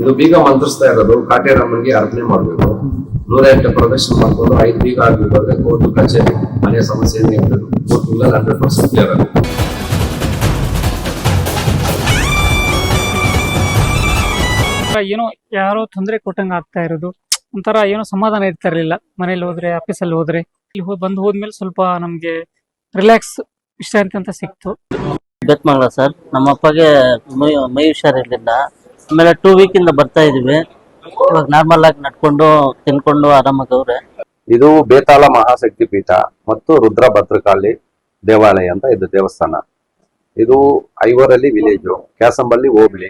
ಇದು ಬೀಗ ಮಂತ್ರಿಸ್ತಾ ಇರೋದು. ಕಾಟೇರಮ್ಮನಿಗೆ ಅರ್ಪಣೆ ಮಾಡಬೇಕು. ನೂರ ಎಂಟು ಪ್ರದರ್ಶನ ಮಾಡ್ಕೊಂಡು ಐದು ಬೀಗ ಆಗ್ಬೇಕಾದ್ರೆ ಒಂದು ಕಚೇರಿ ಮನೆಯ ಸಮಸ್ಯೆ ಏನೇ ಹಂಡ್ರೆಡ್ ಪರ್ಸೆಂಟ್ ಕ್ಲಿಯರ್ ಆಗುತ್ತೆ. ಒಂಥರ ಏನೋ ಯಾರೋ ತೊಂದರೆ ಕೊಟ್ಟಂಗ ಆಗ್ತಾ ಇರೋದು. ಒಂಥರ ಏನೋ ಸಮಾಧಾನ ಇರ್ತಾ ಇರಲಿಲ್ಲ ಮನೇಲಿ ಹೋದ್ರೆ ಆಫೀಸಲ್ಲಿ ಹೋದ್ರೆ. ಇಲ್ಲಿ ಹೋಗಿ ಬಂದು ಹೋದ್ಮೇಲೆ ಸ್ವಲ್ಪ ನಮ್ಗೆ ರಿಲ್ಯಾಕ್ಸ್ ವಿಶ್ರಾಂತಿ ಅಂತ ಸಿಕ್ತು. ಬೆತ್ಮಂಗ್ಲ ಸರ್. ನಮ್ಮ ಅಪ್ಪಗೆ ಮೈ ಮೈ ಹುಷಾರಿರ್ಲಿಲ್ಲ ಆಮೇಲೆ ಟೂ ವೀಕ್ ಇಂದ ಬರ್ತಾ ಇದೀವಿ ಇವಾಗ ನಾರ್ಮಲ್ ಆಗಿ ನಡ್ಕೊಂಡು, ತಿನ್ಕೊಂಡು ಆರಾಮಾಗಿ ಅವ್ರೆ. ಇದು ಬೇತಾಳ ಮಹಾಶಕ್ತಿ ಪೀಠ ಮತ್ತು ರುದ್ರ ಭದ್ರಕಾಳಿ ದೇವಾಲಯ ಅಂತ ಇದು ದೇವಸ್ಥಾನ. ಇದು ಐವರಲ್ಲಿ village Kyasamballi hobli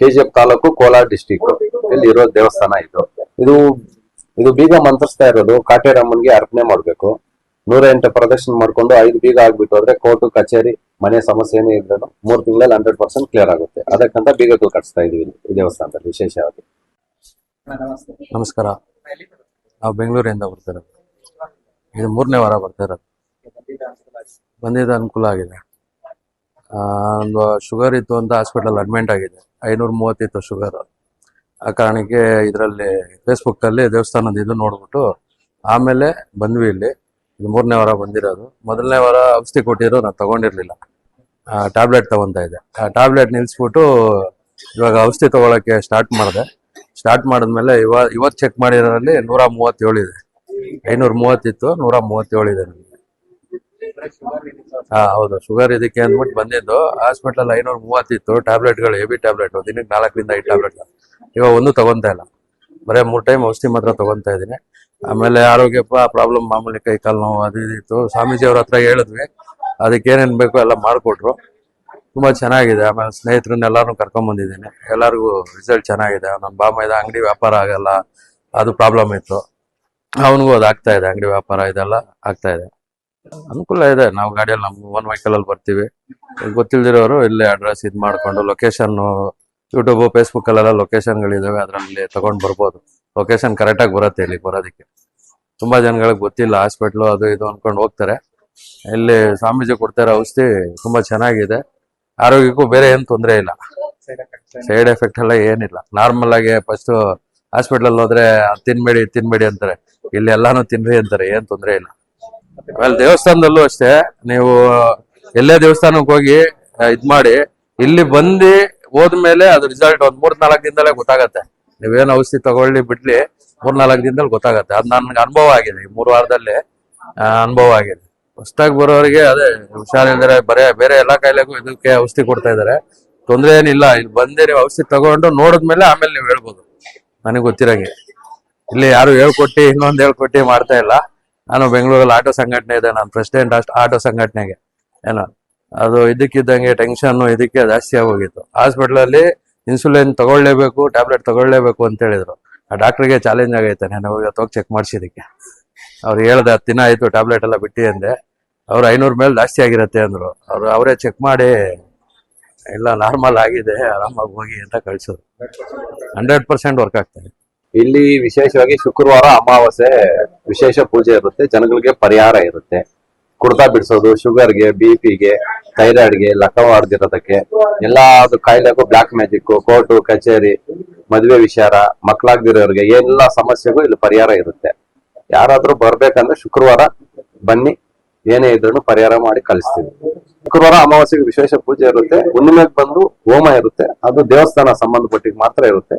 KGF taluk Kolar district ಇಲ್ಲಿ ಇರೋ ದೇವಸ್ಥಾನ ಇದು. ಇದು ಇದು ಬೀಗ ಮಂತ್ರಿಸ್ತಾ ಇರೋದು. ಕಾಟೇರಮ್ಮನ್ಗೆ ಅರ್ಪಣೆ ಮಾಡ್ಬೇಕು. ನೂರ ಎಂಟು ಪ್ರದರ್ಶನ ಮಾಡ್ಕೊಂಡು ಐದು ಬೀಗ ಆಗ್ಬಿಟ್ಟು ಹೋದ್ರೆ ಕೋರ್ಟು, ಕಚೇರಿ ಮನೆ ಸಮಸ್ಯೆ ಏನೇ ಇದ್ರೂ ಮೂರು ತಿಂಗಳಲ್ಲಿ ಹಂಡ್ರೆಡ್ ಪರ್ಸೆಂಟ್ ಕ್ಲಿಯರ್ ಆಗುತ್ತೆ. ಅದಕ್ಕಂತ ಬೀಗಗಳು ಕಟ್ಸ್ತಾ ಇದೀವಿ ಈ ದೇವಸ್ಥಾನದಲ್ಲಿ ವಿಶೇಷವಾಗಿ. ನಮಸ್ಕಾರ. ನಾವು ಬೆಂಗಳೂರಿಂದ ಬರ್ತಿರೋದು ಇದು ಮೂರನೇ ವಾರ ಬರ್ತಾ ಇರೋದು. ಬಂದಿದ್ದು ಅನುಕೂಲ ಆಗಿದೆ. ಒಂದು ಶುಗರ್ ಇತ್ತು ಅಂತ ಹಾಸ್ಪಿಟಲ್ ಅಡ್ಮಿಂಟ್ ಆಗಿದೆ. ಐನೂರ ಮೂವತ್ತಿತ್ತು ಶುಗರ್. ಆ ಕಾರಣಕ್ಕೆ ಇದರಲ್ಲಿ ಫೇಸ್ಬುಕ್ಕಲ್ಲಿ ದೇವಸ್ಥಾನದ ಇದು ನೋಡ್ಬಿಟ್ಟು ಆಮೇಲೆ ಬಂದ್ವಿ ಇಲ್ಲಿ. ಇದು ಮೂರನೇ ವಾರ ಬಂದಿರೋದು. ಮೊದಲನೇ ವಾರ ಔಷಧಿ ಕೊಟ್ಟಿರೋ ನಾನು ತಗೊಂಡಿರ್ಲಿಲ್ಲ. ಟ್ಯಾಬ್ಲೆಟ್ ತಗೊಂತಾ ಇದ್ದೆ. ಆ ಟ್ಯಾಬ್ಲೆಟ್ ನಿಲ್ಲಿಸ್ಬಿಟ್ಟು ಇವಾಗ ಔಷಧಿ ತಗೊಳಕ್ಕೆ ಸ್ಟಾರ್ಟ್ ಮಾಡಿದೆ. ಸ್ಟಾರ್ಟ್ ಮಾಡಿದ್ಮೇಲೆ ಇವ ಇವತ್ತು ಚೆಕ್ ಮಾಡಿರೋದ್ರಲ್ಲಿ ನೂರ ಮೂವತ್ತೇಳು ಇದೆ. ಐನೂರ ಮೂವತ್ತಿತ್ತು, ನೂರ ಮೂವತ್ತೇಳು ಇದೆ ನನಗೆ ಹಾ ಹೌದು ಶುಗರ್ ಇದಕ್ಕೆ ಅಂದ್ಬಿಟ್ಟು ಬಂದಿದ್ದು. ಹಾಸ್ಪಿಟ್ಲಲ್ಲಿ ಐನೂರ ಮೂವತ್ತಿತ್ತು ಟ್ಯಾಬ್ಲೆಟ್ಗಳು ಹೆವಿ ಟ್ಯಾಬ್ಲೆಟ್ ದಿನಕ್ಕೆ ನಾಲ್ಕರಿಂದ ಐದು ಟ್ಯಾಬ್ಲೆಟ್ ಇವಾಗ ಒಂದು ತಗೊಂತಾ ಇಲ್ಲ. ಬರೀ ಮೂರು ಟೈಮ್ ಔಷಧಿ ಮಾತ್ರ ತಗೊಂತಾ ಇದ್ದೀನಿ. ಆಮೇಲೆ ಆರೋಗ್ಯಪ್ಪ ಪ್ರಾಬ್ಲಮ್ ಮಾಮೂಲಿ ಕೈ ಕಾಲು ನೋವು, ಅದು ಇದು ಇತ್ತು. ಸ್ವಾಮೀಜಿ ಅವ್ರ ಹತ್ರ ಹೇಳಿದ್ವಿ. ಅದಕ್ಕೆ ಏನೇನ್ ಬೇಕೋ ಎಲ್ಲ ಮಾಡಿಕೊಟ್ರು. ತುಂಬಾ ಚೆನ್ನಾಗಿದೆ. ಆಮೇಲೆ ಸ್ನೇಹಿತರನ್ನೆಲ್ಲರೂ ಕರ್ಕೊಂಡ್ ಬಂದಿದ್ದೀನಿ. ಎಲ್ಲರಿಗೂ ರಿಸಲ್ಟ್ ಚೆನ್ನಾಗಿದೆ. ನನ್ನ ಬಾಮೈದ ಅಂಗಡಿ ವ್ಯಾಪಾರ ಆಗಲ್ಲ. ಅದು ಪ್ರಾಬ್ಲಮ್ ಇತ್ತು. ಅವನಿಗೂ ಅದು ಆಗ್ತಾ ಇದೆ, ಅಂಗಡಿ ವ್ಯಾಪಾರ ಇದೆಲ್ಲ ಆಗ್ತಾ ಇದೆ. ಅನುಕೂಲ ಇದೆ. ನಾವು ಗಾಡಿಯಲ್ಲಿ ನಮ್ಮ ಓನ್ ವೆಹಿಕಲ್ ಅಲ್ಲಿ ಬರ್ತೀವಿ. ಗೊತ್ತಿಲ್ದಿರೋರು ಇಲ್ಲೇ ಅಡ್ರೆಸ್ ಇದು ಮಾಡ್ಕೊಂಡು ಲೊಕೇಶನ್ ಯೂಟ್ಯೂಬ್ ಫೇಸ್ಬುಕ್ ಅಲ್ಲೆಲ್ಲ ಲೊಕೇಶನ್ಗಳಿದಾವೆ ಅದರಲ್ಲಿ ತಗೊಂಡ್ ಬರ್ಬೋದು. ಲೊಕೇಶನ್ ಕರೆಕ್ಟಾಗಿ ಬರುತ್ತೆ ಇಲ್ಲಿಗೆ ಬರೋದಕ್ಕೆ. ತುಂಬಾ ಜನಗಳಿಗೆ ಗೊತ್ತಿಲ್ಲ ಹಾಸ್ಪಿಟ್ಲು ಅದು ಇದು ಅನ್ಕೊಂಡು ಹೋಗ್ತಾರೆ. ಇಲ್ಲಿ ಸ್ವಾಮೀಜಿ ಕೊಡ್ತಾರೆ ಔಷಧಿ ತುಂಬಾ ಚೆನ್ನಾಗಿದೆ. ಆರೋಗ್ಯಕ್ಕೂ ಬೇರೆ ಏನು ತೊಂದರೆ ಇಲ್ಲ. ಸೈಡ್ ಎಫೆಕ್ಟ್ ಎಲ್ಲ ಏನಿಲ್ಲ. ನಾರ್ಮಲ್ ಆಗಿ ಫಸ್ಟ್ ಹಾಸ್ಪಿಟಲ್ ಹೋದ್ರೆ ತಿನ್ಬೇಡಿ ತಿನ್ಬೇಡಿ ಅಂತಾರೆ. ಇಲ್ಲಿ ಎಲ್ಲಾನು ತಿನ್ರಿ ಅಂತಾರೆ ಏನ್ ತೊಂದರೆ ಇಲ್ಲ. ಆಮೇಲೆ ದೇವಸ್ಥಾನದಲ್ಲೂ ಅಷ್ಟೇ. ನೀವು ಎಲ್ಲೇ ದೇವಸ್ಥಾನಕ್ಕೆ ಹೋಗಿ ಇದ್ ಮಾಡಿ ಇಲ್ಲಿ ಬಂದು ಹೋದ್ಮೇಲೆ ಅದು ರಿಸಲ್ಟ್ ಒಂದ್ ಮೂರ್ ನಾಲ್ಕು ದಿನದಲ್ಲೇ ಗೊತ್ತಾಗತ್ತೆ. ನೀವೇನು ಔಷಧಿ ತಗೊಳ್ಳಿ ಬಿಡ್ಲಿ ಮೂರ್ ನಾಲ್ಕು ದಿನದಲ್ಲಿ ಗೊತ್ತಾಗತ್ತೆ. ಅದು ನನ್ಗೆ ಅನುಭವ ಆಗಿದೆ. ಈ ಮೂರು ವಾರದಲ್ಲಿ ಅನುಭವ ಆಗಿದೆ. ಹೊಸ್ದಾಗಿ ಬರೋರಿಗೆ ಅದೇ ಹುಷಾರಿಲ್ದರೆ ಬರೇ, ಬೇರೆ ಎಲ್ಲಾ ಕಾಯಿಲೆಗೂ ಇದಕ್ಕೆ ಔಷಧಿ ಕೊಡ್ತಾ ಇದ್ದಾರೆ ತೊಂದರೆ ಏನಿಲ್ಲ, ಇಲ್ಲಿ ಬಂದೇ ನೀವು ಔಷಧಿ ತಗೊಂಡು ನೋಡಿದ್ಮೇಲೆ ಆಮೇಲೆ ನೀವು ಹೇಳ್ಬೋದು. ನನಗೆ ಗೊತ್ತಿರಂಗೆ. ಇಲ್ಲಿ ಯಾರು ಹೇಳ್ಕೊಟ್ಟಿ, ಇನ್ನೊಂದು ಹೇಳ್ಕೊಟ್ಟಿ ಮಾಡ್ತಾ ಇಲ್ಲ. ನಾನು ಬೆಂಗಳೂರಲ್ಲಿ ಆಟೋ ಸಂಘಟನೆ ಇದೆ, ನಾನು ಪ್ರೆಸಿಡೆಂಟ್ ಆಟೋ ಸಂಘಟನೆಗೆ. ಏನೋ, ಅದು ಇದಕ್ಕಿದ್ದಂಗೆ ಟೆನ್ಷನ್ ಇದಕ್ಕೆ ಜಾಸ್ತಿ ಆಗೋಗಿತ್ತು. ಹಾಸ್ಪಿಟ್ಲಲ್ಲಿ ಇನ್ಸುಲಿನ್ ತಗೊಳ್ಳೇಬೇಕು ಟ್ಯಾಬ್ಲೆಟ್ ತಗೊಳ್ಳೇಬೇಕು ಅಂತ ಹೇಳಿದ್ರು. ಆ ಡಾಕ್ಟರ್ಗೆ ಚಾಲೆಂಜ್ ಆಗೈತೆ, ನಾನು ಇವತ್ತು ಹೋಗಿ ಚೆಕ್ ಮಾಡಿಸಿದಕ್ಕೆ ಅವ್ರು ಹೇಳ್ದೆ, ಹತ್ತು ದಿನ ಆಯ್ತು ಟ್ಯಾಬ್ಲೆಟ್ ಎಲ್ಲ ಬಿಟ್ಟಿ ಅಂದೆ. ಅವ್ರು ಐನೂರು ಮೇಲೆ ಜಾಸ್ತಿ ಆಗಿರತ್ತೆ ಅಂದ್ರು. ಅವ್ರು ಅವರೇ ಚೆಕ್ ಮಾಡಿ ಎಲ್ಲ ನಾರ್ಮಲ್ ಆಗಿದೆ, ಆರಾಮಾಗಿ ಹೋಗಿ ಅಂತ ಕಳಿಸೋದು ಹಂಡ್ರೆಡ್ ಪರ್ಸೆಂಟ್ ವರ್ಕ್ ಆಗ್ತದೆ ಇಲ್ಲಿ ವಿಶೇಷವಾಗಿ ಶುಕ್ರವಾರ ಅಮಾವಾಸ್ಯೆ ವಿಶೇಷ ಪೂಜೆ ಇರುತ್ತೆ, ಜನಗಳಿಗೆ ಪರಿಹಾರ ಇರುತ್ತೆ. ಕುಡ್ತಾ ಬಿಡಿಸೋದು ಶುಗರ್ಗೆ ಬಿ ಪಿಗೆ ಥೈರಾಯ್ಡ್ಗೆ ಲಕ್ಕವಾಡ್ದಿರೋದಕ್ಕೆ ಎಲ್ಲ ಅದು ಕಾಯಿಲೆಗೂ ಬ್ಲಾಕ್ ಮ್ಯಾಜಿಕ್ ಕೋರ್ಟು ಕಚೇರಿ, ಮದುವೆ ವಿಚಾರ ಮಕ್ಕಳಾಗ್ದಿರೋರಿಗೆ ಎಲ್ಲ ಸಮಸ್ಯೆಗೂ ಇಲ್ಲಿ ಪರಿಹಾರ ಇರುತ್ತೆ. ಯಾರಾದ್ರೂ ಬರ್ಬೇಕಂದ್ರೆ ಶುಕ್ರವಾರ ಬನ್ನಿ ಏನೇ ಇದ್ರೂ ಪರಿಹಾರ ಮಾಡಿ ಕಳಿಸ್ತೀವಿ. ಶುಕ್ರವಾರ ಅಮಾವಾಸ್ಯೆಗೆ ವಿಶೇಷ ಪೂಜೆ ಇರುತ್ತೆ. ಹುಣ್ಣಿಮೆಗೆ ಬಂದು ಹೋಮ ಇರುತ್ತೆ. ಅದು ದೇವಸ್ಥಾನ ಸಂಬಂಧಪಟ್ಟಿಗೆ ಮಾತ್ರ ಇರುತ್ತೆ.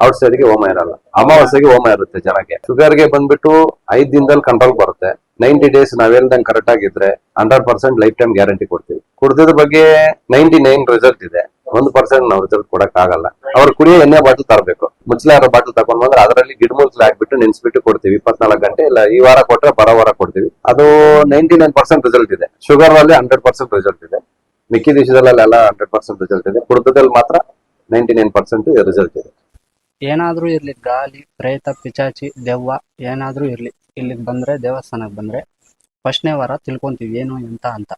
ಔಟ್ ಸೈಡ್ಗೆ ಹೋಮ ಇರಲ್ಲ. ಅಮಾವಾಸ್ಯೆಗೆ ಹೋಮ ಇರುತ್ತೆ ಜನಕ್ಕೆ. ಶುಗರ್ಗೆ ಬಂದ್ಬಿಟ್ಟು ಐದ್ ದಿನದಲ್ಲಿ ಕಂಟ್ರೋಲ್ ಬರುತ್ತೆ. ನೈಂಟಿ ಡೇಸ್ ನಾವ್ ಹೇಳ್ದಂಗೆ ಕರೆಕ್ಟ್ ಆಗಿದ್ರೆ hundred percent life time guarantee ಕೊಡ್ತೀವಿ. ಕುಡ್ದದ ಬಗ್ಗೆ ನೈಂಟಿ ನೈನ್ ರಿಸಲ್ಟ್ ಇದೆ. ಒಂದು ಪರ್ಸೆಂಟ್ ನಾವು ರಿಸಲ್ಟ್ ಕೊಡಕ್ ಆಗಲ್ಲ ಅವ್ರು ಕುಡಿಯೋ ಎಣ್ಣೆ ಬಾಟಲ್ ತರಬೇಕು. ಮುಚ್ಚಲಾರ ಬಾಟಲ್ ತಗೊಂಡ್ ಬಂದ್ರೆ ಅದರಲ್ಲಿ ಗಿಡಮೂಲಿಕೆ ಹಾಕ್ಬಿಟ್ಟು ನೆನ್ಸ್ಬಿಟ್ಟು ಕೊಡ್ತೀವಿ. ಇಪ್ಪತ್ನಾಲ್ಕು ಗಂಟೆ ಇಲ್ಲ, ಈ ವಾರ ಕೊಟ್ಟರೆ ಬರೋ ವಾರ ಕೊಡ್ತೀವಿ. ಅದು ನೈಂಟಿ ನೈನ್ ಪರ್ಸೆಂಟ್ ರಿಸಲ್ಟ್ ಇದೆ. ಶುಗರ್ ಅಲ್ಲಿ ಹಂಡ್ರೆಡ್ ಪರ್ಸೆಂಟ್ ರಿಸಲ್ಟ್ ಇದೆ. ಮಿಕ್ಕಿ ದೇಶದಲ್ಲೆಲ್ಲ ಹಂಡ್ರೆಡ್ ಪರ್ಸೆಂಟ್ ರಿಸಲ್ಟ್ ಇದೆ. ಕುಡಿತದಲ್ಲಿ ಮಾತ್ರ ನೈಂಟಿ ನೈನ್ ಪರ್ಸೆಂಟ್ ರಿಸಲ್ಟ್ ಇದೆ. ಏನಾದ್ರೂ ಇರ್ಲಿ ಗಾಲಿ ಪ್ರೇತ, ಪಿಚಾಚಿ, ದೆವ್ವ, ಏನಾದ್ರೂ ಇರ್ಲಿ. ಇಲ್ಲಿಗೆ ಬಂದ್ರೆ ದೇವಸ್ಥಾನಕ್ಕೆ ಬಂದ್ರೆ, ಫಸ್ಟ್ನೇ ವಾರ ತಿಳ್ಕೊಂತೀವಿ ಏನು, ಎಂತ ಅಂತ.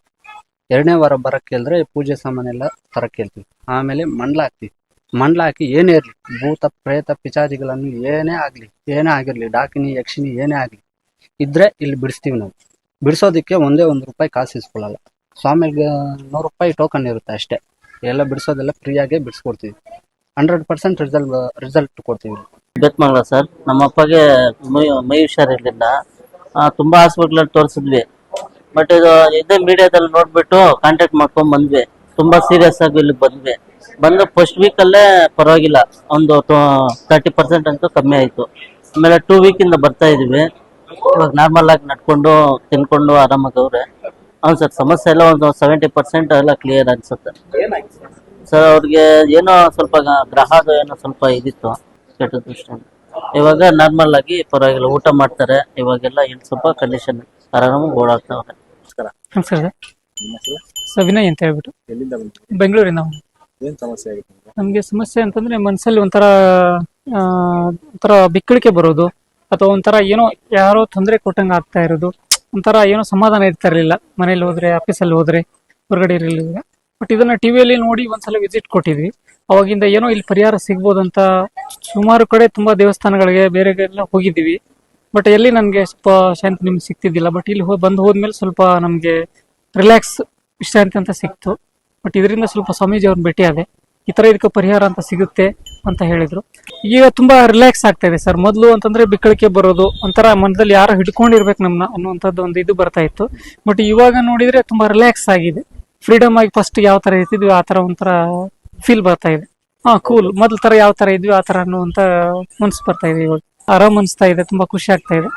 ಎರಡನೇ ವಾರ ಬರಕ್ ಕೇಳಿದ್ರೆ ಪೂಜೆ ಸಾಮಾನೆಲ್ಲ ತರಕ್ ಕೇಳ್ತೀವಿ. ಆಮೇಲೆ ಮಂಡ್ಲ ಹಾಕ್ತಿವಿ. ಮಂಡ್ಲ ಹಾಕಿ ಏನೇ ಇರಲಿ, ಭೂತ, ಪ್ರೇತ ಪಿಚಾದಿಗಳನ್ನು ಏನೇ ಆಗ್ಲಿ, ಏನೇ ಆಗಿರಲಿ, ಡಾಕಿನಿ ಯಕ್ಷಿಣಿ ಏನೇ ಆಗ್ಲಿ, ಇದ್ರೆ ಇಲ್ಲಿ ಬಿಡಿಸ್ತೀವಿ ನಾವು. ಬಿಡಿಸೋದಕ್ಕೆ ಒಂದೇ ಒಂದು ರೂಪಾಯಿ ಕಾಸು ಇಸ್ಕೊಳ್ಳಲ್ಲ. ಸ್ವಾಮಿಗೆ ನೂರು ರೂಪಾಯಿ ಟೋಕನ್ ಇರುತ್ತೆ ಅಷ್ಟೇ. ಎಲ್ಲ ಬಿಡಿಸೋದೆಲ್ಲ ಫ್ರೀಯಾಗೆ ಬಿಡಿಸ್ಕೊಡ್ತೀವಿ. ಹಂಡ್ರೆಡ್ ಪರ್ಸೆಂಟ್ ರಿಸಲ್ಟ್ ರಿಸಲ್ಟ್ ಕೊಡ್ತೀವಿ. ಬೆತ್ಮಂಗ್ಲ ಸರ್ ನಮ್ಮ ಅಪ್ಪಗೆ ಮೈ ಮೈ ಹುಷಾರಿರ್ಲಿಲ್ಲ ತುಂಬಾ ಹಾಸ್ಪಿಟ್ಲಲ್ಲಿ ತೋರಿಸಿದ್ವಿ. ಬಟ್ ಇದು, ಇದೇ ಮೀಡಿಯಾದಲ್ಲಿ ನೋಡ್ಬಿಟ್ಟು ಕಾಂಟ್ಯಾಕ್ಟ್ ಮಾಡ್ಕೊಂಡು ಬಂದ್ವಿ. ತುಂಬಾ ಸೀರಿಯಸ್ ಆಗಿ ಇಲ್ಲಿ ಬಂದ್ವಿ. ಬಂದು ಫಸ್ಟ್ ವೀಕ್ ಅಲ್ಲೇ ಪರವಾಗಿಲ್ಲ. ಒಂದು ತರ್ಟಿ ಪರ್ಸೆಂಟ್ ಅಂತೂ ಕಮ್ಮಿ ಆಯ್ತು. ಆಮೇಲೆ ಟೂ ವೀಕ್ ಇಂದ ಬರ್ತಾ ಇದೀವಿ. ಇವಾಗ ನಾರ್ಮಲ್ ಆಗಿ ನಡ್ಕೊಂಡು ತಿನ್ಕೊಂಡು ಆರಾಮಾಗವ್ರೆ ಹೌದು ಸರ್ ಸಮಸ್ಯೆ ಎಲ್ಲ ಒಂದು ಸೆವೆಂಟಿ ಪರ್ಸೆಂಟ್ ಎಲ್ಲ ಕ್ಲಿಯರ್ ಅನ್ಸುತ್ತೆ. ಸರ್ ಅವ್ರಿಗೆ ಏನೋ ಸ್ವಲ್ಪ ಗ್ರಹದ ಏನೋ ಸ್ವಲ್ಪ ಇದಿತ್ತು ಕೆಟ್ಟ ದೃಷ್ಟಿ ಇವಾಗ ನಾರ್ಮಲ್ ಆಗಿ ಪರವಾಗಿಲ್ಲ ಊಟ ಮಾಡ್ತಾರೆ. ಇವಾಗೆಲ್ಲ ಏನು ಸ್ವಲ್ಪ ಕಂಡೀಷನ್ ಆರಾಮಾಗಿ ಓಡಾಡ್ತಾವ್ರೆ ನಮಸ್ಕಾರ. ಸರ್ ವಿನಯ್ ಅಂತ ಹೇಳ್ಬಿಟ್ಟು. ಬೆಂಗಳೂರಿಂದ. ಏನ್ ಸಮಸ್ಯೆ ಸಮಸ್ಯೆ ಅಂತಂದ್ರೆ ಮನ್ಸಲ್ಲಿ ಒಂಥರ ಆ, ಒಂಥರ ಬಿಕ್ಕಳಿಕೆ ಬರೋದು. ಅಥವಾ ಒಂಥರ ಏನೋ ಯಾರೋ ತೊಂದರೆ ಕೊಟ್ಟಂಗೆ ಆಗ್ತಾ ಇರೋದು. ಒಂಥರ ಏನೋ ಸಮಾಧಾನ ಇರ್ತಾ ಇರಲಿಲ್ಲ. ಮನೇಲಿ ಹೋದ್ರೆ ಆಫೀಸಲ್ಲಿ ಹೋದ್ರೆ ಹೊರಗಡೆ ಇರಲಿಲ್ಲ. ಬಟ್ ಇದನ್ನ ಟಿವಿಯಲ್ಲಿ ನೋಡಿ ಒಂದ್ಸಲ ವಿಸಿಟ್ ಕೊಟ್ಟಿದ್ವಿ. ಅವಾಗಿಂದ ಏನೋ ಇಲ್ಲಿ ಪರಿಹಾರ ಸಿಗ್ಬೋದಂತ ಸುಮಾರು ಕಡೆ ತುಂಬಾ ದೇವಸ್ಥಾನಗಳಿಗೆ ಬೇರೆ ಎಲ್ಲ ಹೋಗಿದ್ದೀವಿ. ಬಟ್ ಎಲ್ಲಿ ನನಗೆ ಸ್ವಲ್ಪ ಶಾಂತಿ ನಿಮ್ಗೆ ಸಿಗ್ತಿದ್ದಿಲ್ಲ. ಬಟ್ ಇಲ್ಲಿ ಹೋಗಿ ಬಂದು ಹೋದ್ಮೇಲೆ ಸ್ವಲ್ಪ ನಮಗೆ ರಿಲ್ಯಾಕ್ಸ್ ವಿಶ್ರಾಂತಿ ಅಂತ ಸಿಕ್ತು. ಬಟ್ ಇದರಿಂದ ಸ್ವಲ್ಪ ಸ್ವಾಮೀಜಿ ಅವ್ರನ್ನ ಭೇಟಿ ಇದೆ ಈ ತರ ಇದಕ್ಕೆ ಪರಿಹಾರ ಅಂತ ಸಿಗುತ್ತೆ ಅಂತ ಹೇಳಿದ್ರು. ಈಗ ತುಂಬಾ ರಿಲ್ಯಾಕ್ಸ್ ಆಗ್ತಾ ಇದೆ ಸರ್. ಮೊದಲು ಅಂತಂದ್ರೆ ಬಿಕ್ಕಳಿಕೆ ಬರೋದು, ಒಂಥರ ಮನದಲ್ಲಿ ಯಾರೋ ಹಿಡ್ಕೊಂಡಿರ್ಬೇಕು ನಮ್ಮನ್ನ ಅನ್ನುವಂಥದ್ದು ಒಂದು ಇದು ಬರ್ತಾ ಇತ್ತು. ಬಟ್ ಇವಾಗ ನೋಡಿದ್ರೆ ತುಂಬಾ ರಿಲ್ಯಾಕ್ಸ್ ಆಗಿದೆ. ಫ್ರೀಡಮ್ ಆಗಿ ಫಸ್ಟ್ ಯಾವ ತರ ಇರ್ತಿದ್ವಿ, ಆ ತರ ಒಂಥರ ಫೀಲ್ ಬರ್ತಾ ಇದೆ. ಹಾ ಕೂಲ್ ಮೊದಲ ತರ ಯಾವ ತರ ಇದ್ವಿ, ಆ ತರ ಅನ್ನುವಂತ ಮನ್ಸು ಬರ್ತಾ ಇದೆ ಇವಾಗ. ಆರಾಮ್ ಅನಿಸ್ತಾ ಇದೆ, ತುಂಬಾ ಖುಷಿ ಆಗ್ತಾ ಇದೆ.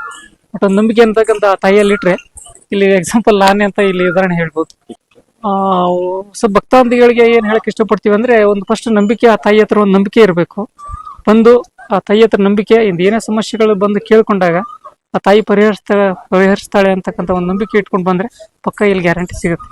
ಬಟ್ ಒಂದು ನಂಬಿಕೆ ಅಂತಕ್ಕಂಥ ತಾಯಿಯಲ್ಲಿಟ್ರೆ, ಇಲ್ಲಿ ಎಕ್ಸಾಂಪಲ್ ನಾನೇ ಅಂತ ಇಲ್ಲಿ ಉದಾಹರಣೆ ಹೇಳ್ಬೋದು. ಸೊ ಭಕ್ತಾಂದಿಗಳಿಗೆ ಏನ್ ಹೇಳಕ್ ಇಷ್ಟಪಡ್ತೀವಿ ಅಂದ್ರೆ ಒಂದು ಫಸ್ಟ್ ನಂಬಿಕೆ, ಆ ತಾಯಿ ಹತ್ರ ಒಂದು ನಂಬಿಕೆ ಇರಬೇಕು. ಬಂದು ಆ ತಾಯಿ ಹತ್ರ ನಂಬಿಕೆ, ಇಂದ ಏನೇ ಸಮಸ್ಯೆಗಳು ಬಂದು ಕೇಳ್ಕೊಂಡಾಗ ಆ ತಾಯಿ ಪರಿಹರಿಸ್ತಾಳೆ ಪರಿಹರಿಸ್ತಾಳೆ ಅಂತಕ್ಕಂಥ ಒಂದು ನಂಬಿಕೆ ಇಟ್ಕೊಂಡು ಬಂದ್ರೆ ಪಕ್ಕ ಇಲ್ಲಿ ಗ್ಯಾರಂಟಿ ಸಿಗುತ್ತೆ.